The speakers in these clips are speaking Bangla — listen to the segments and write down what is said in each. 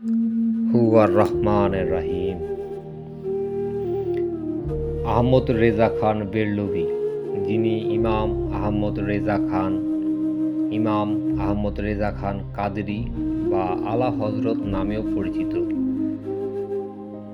হুয়ার রহমান রাহিম। আহমদ রেজা খান বেরলভি যিনি ইমাম আহমদ রেজা খান, ইমাম আহমদ রেজা খান কাদেরি বা আলা হজরত নামেও পরিচিত।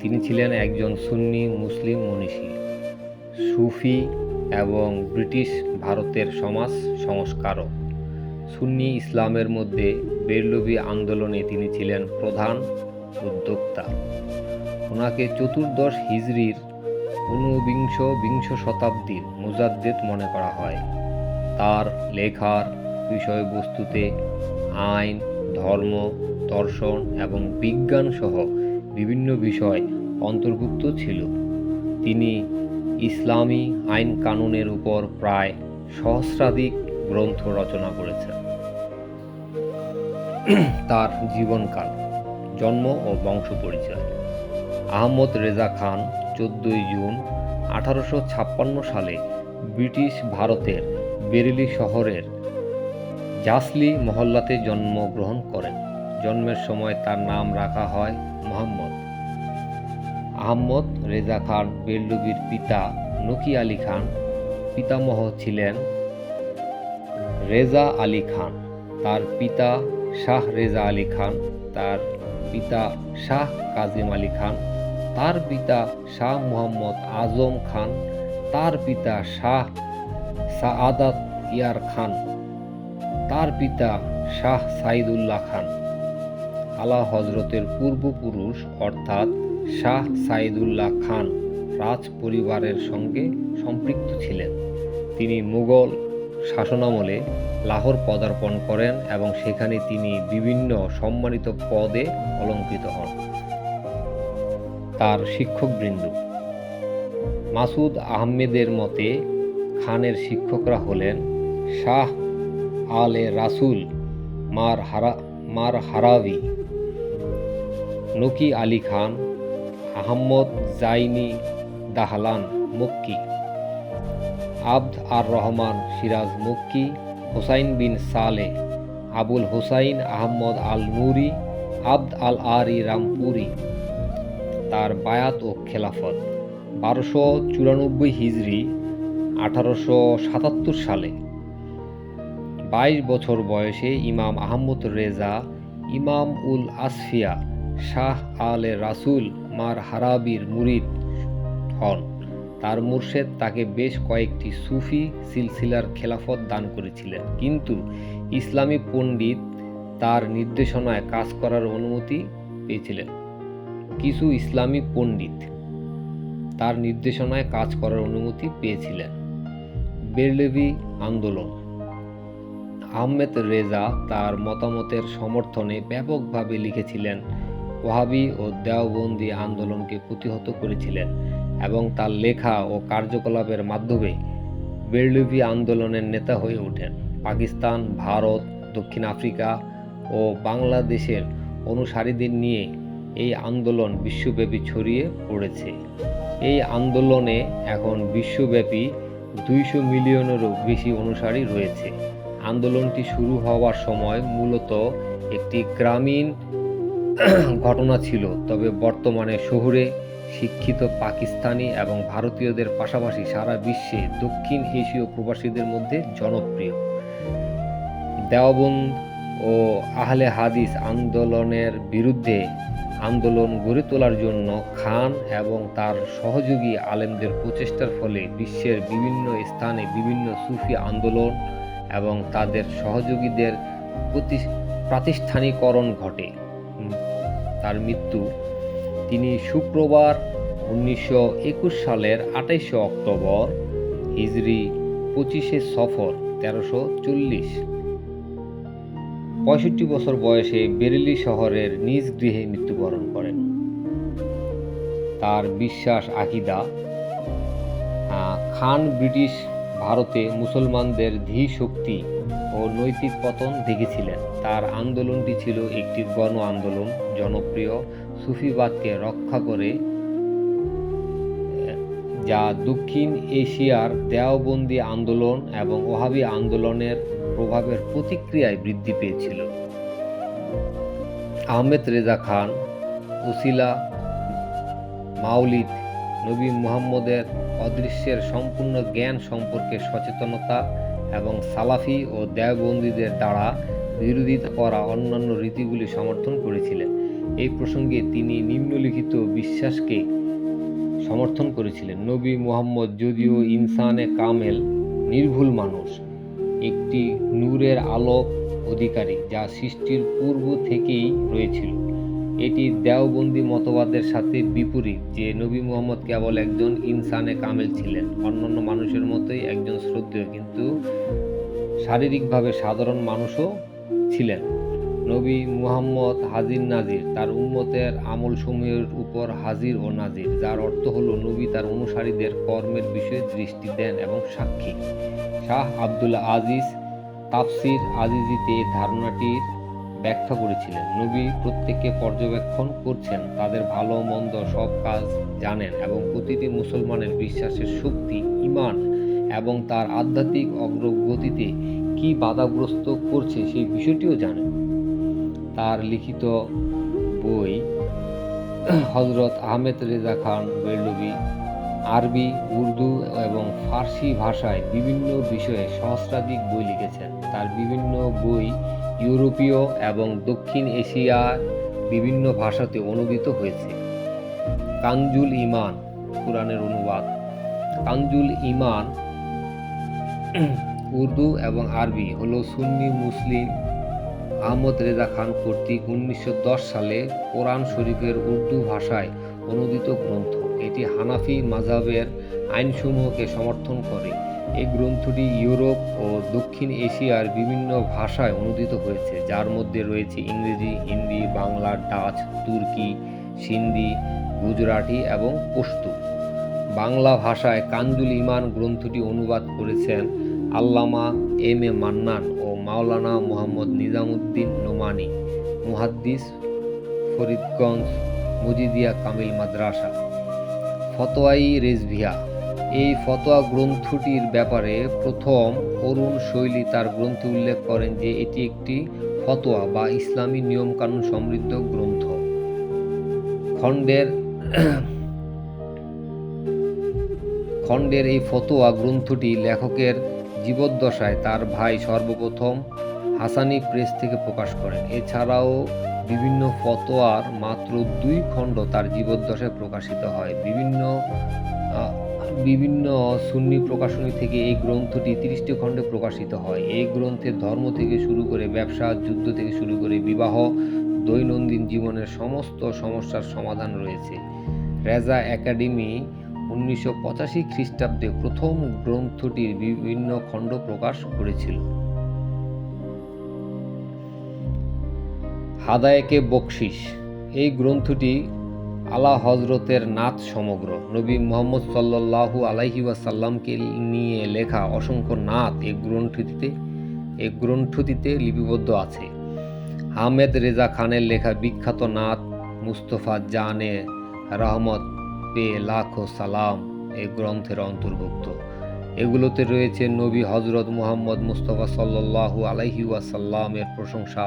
তিনি ছিলেন একজন সুন্নি মুসলিম মনীষী। সুফি এবং ব্রিটিশ ভারতের সমাজ সংস্কারক। সুন্নি ইসলামের মধ্যে বেরলভি আন্দোলনে তিনি ছিলেন প্রধান উদ্যোক্তা। ওনাকে চতুর্দশ হিজরির ঊনবিংশ বিংশ শতাব্দীর মুজাদ্দেদ মনে করা হয়। তার লেখার বিষয়বস্তুতে আইন, ধর্ম, দর্শন এবং বিজ্ঞান সহ বিভিন্ন বিষয় অন্তর্ভুক্ত ছিল। তিনি ইসলামী আইন কানুনের উপর প্রায় সহস্রাধিক গ্রন্থ রচনা করেছেন তার জীবনকাল, জন্ম ও বংশ পরিচয়। আহমদ রেজা খান, চোদ্দই জুন আঠারোশো ছাপ্পান্ন সালে ব্রিটিশ ভারতের বেরেলি শহরের জাসলি মহল্লাতে জন্মগ্রহণ করেন। জন্মের সময় তার নাম রাখা হয় মোহাম্মদ। আহমদ রেজা খান বেল্লুবির পিতা নকি আলী খান পিতামহ ছিলেন রেজা আলী খান। তার পিতা শাহ রেজা আলী খান, তার পিতা শাহ কাজিম আলী খান, তার পিতা শাহ মোহাম্মদ আজম খান, তার পিতা শাহ সাআদাত ইয়ার খান, তার পিতা শাহ সাইদুল্লাহ খান। আলা হজরতের পূর্বপুরুষ অর্থাৎ শাহ সাইদুল্লাহ খান রাজ পরিবারের সঙ্গে সম্পৃক্ত ছিলেন। তিনি মুঘল শাসনামলে লাহোর পদার্পণ করেন এবং সেখানে তিনি বিভিন্ন সম্মানিত পদে অলঙ্কৃত হন। তার শিক্ষকবৃন্দ। মাসুদ আহমেদের মতে, খানের শিক্ষকরা হলেন শাহ আলে রাসুল মার হারা, মার হারাভি নকি আলী খান, আহম্মদ জাইনি দাহলান মক্কি। আব্দ আর রহমান সিরাজ মক্কি, হোসাইন বিন সালে, আবুল হোসাইন আহমদ আল নুরি আব্দ আল আরি রামপুরি। তার বায়াত ও খেলাফত বারোশো চুরানব্বই হিজড়ি আঠারোশো সাতাত্তর সালে। বাইশ বছর বয়সে ইমাম আহমদ রেজা, ইমাম উল আসফিয়া, শাহ আলে রাসুল মার হারাবির মুরিদ হন। তার মুর্শেদ তাকে বেশ কয়েকটি সুফি সিলসিলার খেলাফত দান করেছিলেন। কিন্তু ইসলামী পণ্ডিত তার নির্দেশনায় কাজ করার অনুমতি পেয়েছিলেন। কিছু ইসলামী পণ্ডিত তার নির্দেশনায় কাজ করার অনুমতি পেয়েছিলেন। বেরলেভি আন্দোলন। আহমেদ রেজা তার মতামতের সমর্থনে ব্যাপকভাবে লিখেছিলেন, ওহাবি ও দেওবন্দি আন্দোলনকে প্রতিহত করেছিলেন। এবং তার লেখা ও কার্যকলাপের মাধ্যমে বেরলভি আন্দোলনের নেতা হয়ে ওঠেন। পাকিস্তান, ভারত, দক্ষিণ আফ্রিকা ও বাংলাদেশের অনুসারীদের নিয়ে এই আন্দোলন বিশ্বব্যাপী ছড়িয়ে পড়েছে। এই আন্দোলনে এখন বিশ্বব্যাপী দুইশো মিলিয়নেরও বেশি অনুসারী রয়েছে। আন্দোলনটি শুরু হওয়ার সময় মূলত একটি গ্রামীণ ঘটনা ছিল, তবে বর্তমানে শহুরে শিক্ষিত পাকিস্তানি এবং ভারতীয়দের পাশাপাশি সারা বিশ্বে দক্ষিণ এশীয় প্রবাসীদের মধ্যে জনপ্রিয়। দেওবন্দ ও আহলে হাদিস আন্দোলনের বিরুদ্ধে আন্দোলন গড়ে তোলার জন্য খান এবং তার সহযোগী আলেমদের প্রচেষ্টার ফলে বিশ্বের বিভিন্ন স্থানে বিভিন্ন সুফি আন্দোলন এবং তাদের সহযোগীদের প্রতি- প্রাতিষ্ঠানিকরণ ঘটে। তার মৃত্যু তিনি শুক্রবার উনিশশো একুশ সালের আঠাইশে অক্টোবর, হিজরি পঁচিশে সফর, তেরোশো চল্লিশ। পঁয়ষট্টি বছর বয়সে বেরেলি শহরের নিজ গৃহে মৃত্যুবরণ করেন। তার বিশ্বাস আকিদা খান ব্রিটিশ ভারতে মুসলমানদের ধী শক্তি ও নৈতিক পতন দেখেছিলেন। তার আন্দোলনটি ছিল একটি গণ আন্দোলন, জনপ্রিয় সুফিবাদকে রক্ষা করে যা দক্ষিণ এশিয়ার দেওবন্দি আন্দোলন এবং ওহাবি আন্দোলনের প্রভাবের প্রতিক্রিয়ায় বৃদ্ধি পেয়েছিল। আহমেদ রেজা খান, উসিলা মাউলিদ নবী মুহাম্মদের অদৃশ্যের সম্পূর্ণ জ্ঞান সম্পর্কে সচেতনতা এবং সালাফি ও দেওবন্দীদের দ্বারা বিরোধিতা করা অন্যান্য রীতিগুলি সমর্থন করেছিলেন। এই প্রসঙ্গে তিনি নিম্নলিখিত বিশ্বাসকে সমর্থন করেছিলেন। নবী মুহাম্মদ যদিও ইনসানে কামেল, নির্ভুল মানুষ, একটি নূরের আলোক অধিকারী যা সৃষ্টির পূর্ব থেকেই রয়েছিল। এটি দেওবন্দি মতবাদের সাথে বিপরীত যে নবী মুহাম্মদ কেবল একজন ইনসানে কামেল ছিলেন, অন্যান্য মানুষের মতোই একজন শ্রদ্ধেয়, কিন্তু শারীরিকভাবে সাধারণ মানুষও ছিলেন। নবী মুহাম্মদ হাজির নাজির, তার উম্মতের আমলসমূহের উপর হাজির ও নাজির, যার অর্থ হল নবী তার অনুসারীদের কর্মের বিষয়ে দৃষ্টি দেন এবং সাক্ষী। শাহ আব্দুল্লাহ আজিজ তাফসির আজিজিতে ধারণাটির ব্যাখ্যা করেছিলেন। নবী প্রত্যেককে পর্যবেক্ষণ করছেন, তাদের ভালো মন্দ সব কাজ জানেন এবং প্রতিটি মুসলমানের বিশ্বাসের শক্তি ইমান এবং তার আধ্যাত্মিক অগ্রগতিতে কি বাধাগ্রস্ত করছে সেই বিষয়টিও জানেন। তার লিখিত বই হজরত আহমেদ রেজা খান বেরলভি আরবি, উর্দু এবং ফার্সি ভাষায় বিভিন্ন বিষয়ে সহস্রাধিক বই লিখেছেন। তার বিভিন্ন বই ইউরোপীয় এবং দক্ষিণ এশিয়ার বিভিন্ন ভাষাতে অনুদিত হয়েছে। কাঞ্জুল ইমান কোরআনের অনুবাদ। কাঞ্জুল ইমান উর্দু এবং আরবি হলো সুন্নি, মুসলিম আহমদ রেজা খান কর্তৃক উনিশশো দশ সালে কোরআন শরীফের উর্দু ভাষায় অনুদিত গ্রন্থ। এটি হানাফি মাযহাবের আইনসমূহকে সমর্থন করে। এই গ্রন্থটি ইউরোপ ও দক্ষিণ এশিয়ার বিভিন্ন ভাষায় অনুদিত হয়েছে, যার মধ্যে রয়েছে ইংরেজি, হিন্দি, বাংলা, ডাচ, তুর্কি, সিন্ধি, গুজরাটি এবং পশতু বাংলা ভাষায় কাঞ্জুল ইমান গ্রন্থটি অনুবাদ করেছেন আল্লামা এম এ মান্নান। মাওলানা মোহাম্মদ নিজামুদ্দিন নোমানি, মুহাদ্দিস ফরিদগঞ্জ, মুজিদিয়া কামিল মাদ্রাসা। ফতোয়াই রেজভিয়া, এই ফতোয়া গ্রন্থটির ব্যাপারে প্রথম অরুণ শৈলী তার গ্রন্থে উল্লেখ করেন যে এটি একটি ফতোয়া বা ইসলামী নিয়মকানুন সমৃদ্ধ গ্রন্থ। খণ্ডের খণ্ডের এই ফতোয়া গ্রন্থটি লেখকের জীবদ্দশায় তার ভাই সর্বপ্রথম হাসানি প্রেস থেকে প্রকাশ করেন। এছাড়াও বিভিন্ন ফতোয়ার মাত্র দুই খণ্ড তার জীবদ্দশায় প্রকাশিত হয়। বিভিন্ন বিভিন্ন সুন্নি প্রকাশনী থেকে এই গ্রন্থটি তিরিশটি খণ্ডে প্রকাশিত হয়। এই গ্রন্থে ধর্ম থেকে শুরু করে ব্যবসা, যুদ্ধ থেকে শুরু করে বিবাহ, দৈনন্দিন জীবনের সমস্ত সমস্যার সমাধান রয়েছে। রেজা একাডেমি উনিশশো পঁচাশি খ্রিস্টাব্দে প্রথম গ্রন্থটির বিভিন্ন খণ্ড প্রকাশ করেছিল। হাদায়েকে বকশিস। এই গ্রন্থটি আলা হজরতের নাথ সমগ্র। নবী মোহাম্মদ সাল্লাল্লাহু আলাইহি ওয়াসাল্লামকে নিয়ে লেখা অসংখ্য নাথ এই গ্রন্থটিতে এই গ্রন্থটিতে লিপিবদ্ধ আছে। আহমেদ রেজা খানের লেখা বিখ্যাত নাথ মুস্তফা জানে রহমত পে লাখো সালাম এই গ্রন্থের অন্তর্ভুক্ত। এগুলোতে রয়েছে নবী হজরত মুহাম্মদ মুস্তফা সাল্লাল্লাহু আলাইহি ওয়াসাল্লামের প্রশংসা,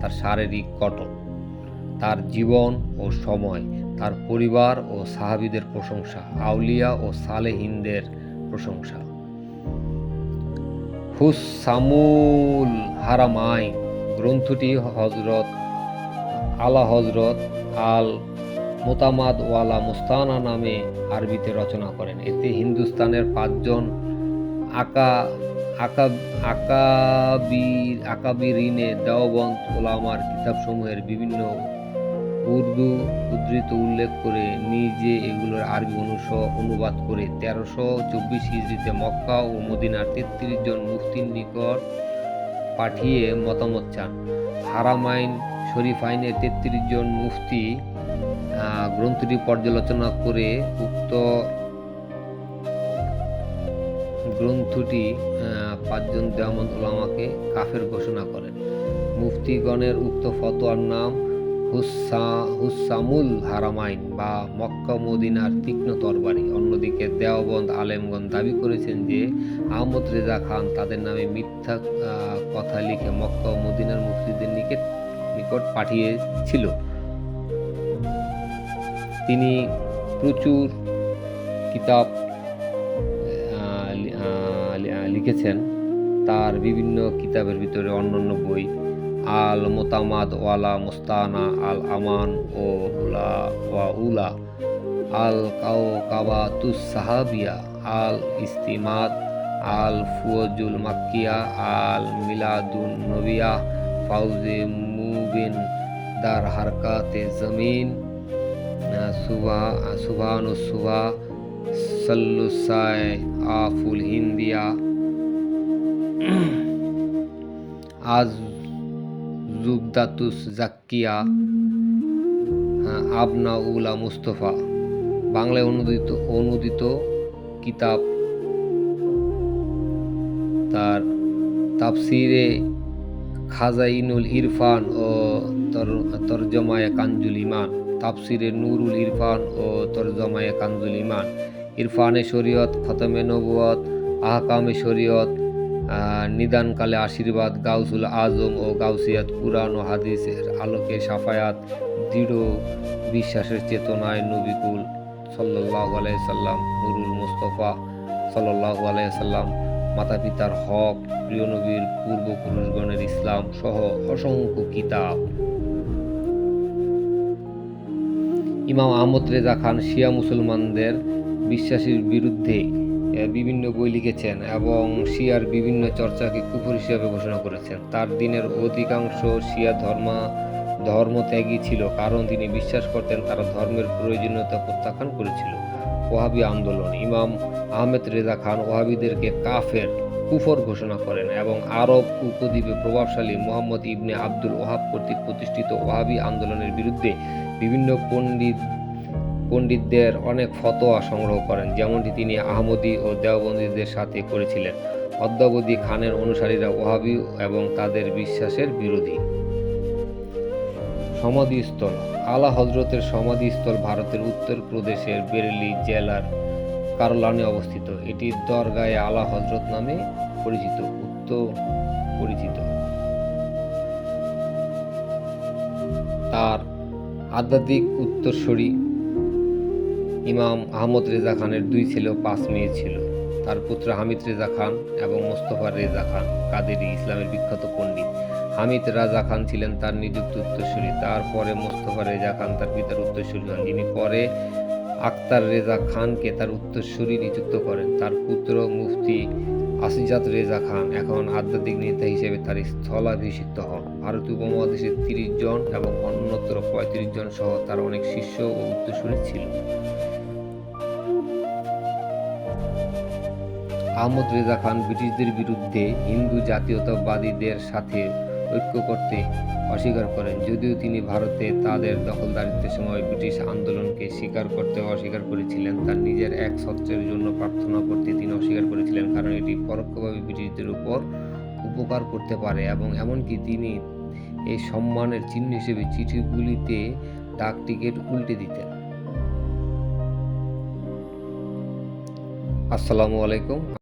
তার শারীরিক কটন তার জীবন ও সময়, তার পরিবার ও সাহাবিদের প্রশংসা, আউলিয়া ও সালেহিনদের প্রশংসা। হুসামুল হারামাই গ্রন্থটি হজরত আলা হজরত আল মোতামাদ ওয়ালা মুস্তানা নামে আরবিতে রচনা করেন। এতে হিন্দুস্তানের পাঁচজন আকা আকা আকাবির, আকাবিরিনে দেওবন্দ ওলামার কিতাবসমূহের বিভিন্ন উর্দু উদ্ধৃত উল্লেখ করে নিজে এগুলোর আরবি অনুস, অনুবাদ করে তেরোশো চব্বিশ হিজড়িতে মক্কা ও মদিনার তেত্রিশ জন মুফতির নিকট পাঠিয়ে মতামত চান। হারামাইন শরীফাইনের তেত্রিশ জন মুফতি গ্রন্থটি পর্যালোচনা করে উক্ত গ্রন্থটি পাঁচজন দেওয়ামন্দ ওলামাকে কাফের ঘোষণা করেন। মুফতিগণের উক্ত ফতোয়ার নাম হুসা হুসামুল হারামাইন বা মক্কা মদিনার তীক্ষ্ণ তরবারি। অন্যদিকে দেওবন্দ আলেমগণ দাবি করেছেন যে আহমদ রেজা খান তাদের নামে মিথ্যা কথা লিখে মক্কা মদিনার মুফতিদের নিকট নিকট পাঠিয়েছিল। তিনি প্রচুর কিতাব লিখেছেন। তার বিভিন্ন কিতাবের ভিতরে অন্যান্য বই, আল মোতামাদ ওয়ালা মোস্তানা, আল আমান ও উলা ওয়া উলা, আল কাও কাবা তুস সাহাবিয়া, আল ইস্তিমাদ, আল ফুয়জুল মাক্কিয়া, আল মিলাদুন নবিয়া, ফাউজে মুবিন, দার হারকাতে জমিন সুভানু সুভা সাল্লুসায় আফুল হিন্দিয়া। আজ জুবদাতুস জাকিয়া আবনা উলা মুস্তফা। বাংলায় অনুদিত অনুদিত কিতাব। তার তাফসিরে খাজাইনুল ইরফান ও তর- তরজমায়ে কানজুল ইমান। তাফসিরে নুরুল ইরফান ও তরজমায়ে কানজুল ইমান ইরফানে শরীয়ত, খতমে নবুয়ত আহকামে শরীয়ত নিদানকালে আশীর্বাদ, গাউসুল আজম ও গাউসিয়াত কুরআন ও হাদিসের আলোকে সাফায়াত, দৃঢ় বিশ্বাসের চেতনায় নবিকুল সাল্লাহ আলাইসাল্লাম নুরুল মুস্তফা সাল্লাহ আলাইসাল্লাম মাতা পিতার হক, প্রিয় নবীর পূর্বপুরুষগণের ইসলাম সহ অসংখ্য কিতাব ইমাম আহমদ রেজা খান শিয়া মুসলমানদের বিশ্বাসের বিরুদ্ধে বিভিন্ন বই লিখেছেন এবং শিয়ার বিভিন্ন চর্চাকে কুফর হিসেবে ঘোষণা করেছেন। তার দিনের অধিকাংশ শিয়া ধর্মা ধর্মত্যাগী ছিল, কারণ তিনি বিশ্বাস করতেন তারা ধর্মের প্রয়োজনীয়তা প্রত্যাখ্যান করেছিল। ওহাবি আন্দোলন, ইমাম আহমেদ রেজা খান ওহাবিদেরকে কাফের কুফর ঘোষণা করেন এবং আরব উপদ্বীপে প্রভাবশালী মোহাম্মদ ইবনে আব্দুল ওহাব কর্তৃক প্রতিষ্ঠিত ওহাবি আন্দোলনের বিরুদ্ধে বিভিন্ন পণ্ডিত, পণ্ডিতদের অনেক ফতোয়া সংগ্রহ করেন, যেমনটি তিনি আহমদি ও দেওবন্দীদের সাথে করেছিলেন। অদ্যাবধি খানের অনুসারীরা ওহাবি এবং তাদের বিশ্বাসের বিরোধী। সমাধিস্থল, আলা হজরতের সমাধিস্থল ভারতের উত্তরপ্রদেশের বেরেলি জেলার কারলানে অবস্থিত। এটি দরগায়ে আলা হজরত নামে পরিচিত, উত্তর পরিচিত। তার আধ্যাত্মিক উত্তরসূরি ইমাম আহমদ রেজা খানের দুই ছেলে পাঁচ মেয়ে ছিল। তার পুত্র হামিদ রেজা খান এবং মোস্তফা রেজা খান, কাদেরি ইসলামের বিখ্যাত পণ্ডিত। হামিদ রাজা খান ছিলেন তার নিযুক্ত উত্তরসূরি। তারপরে মোস্তফা রেজা খান তার পিতার উত্তরসূরি হন। যিনি পরে আক্তার রেজা খানকে তার উত্তরসূরি নিযুক্ত করেন। তার পুত্র মুফতি আসিজাত রেজা খান এখন আধ্যাত্মিক নেতা হিসেবে তার স্থলাভিষিক্ত হন। ভারত উপমহাদেশে তিরিশ জন এবং অন্যত্র পঁয়ত্রিশ জন সহ তার অনেক শিষ্য ও উত্তরসূরি ছিল। আহমদ রেজা খান ব্রিটিশদের বিরুদ্ধে হিন্দু জাতীয়তাবাদীদের সাথে ঐক্য করতে অস্বীকার করেন। যদিও তিনি ভারতে তাদের দখলদারিত্বের সময় ব্রিটিশ আন্দোলনকে স্বীকার করতে অস্বীকার করেছিলেন, তার নিজের এক ছত্রের জন্য প্রার্থনা করতে তিনি অস্বীকার করেছিলেন, কারণ এটি পরোক্ষভাবে ব্রিটিশদের উপর উপকার করতে পারে এবং এমনকি তিনি এই সম্মানের চিহ্ন হিসেবে চিঠিগুলিতে ডাক টিকিট উল্টে দিতেন। আসসালামু আলাইকুম।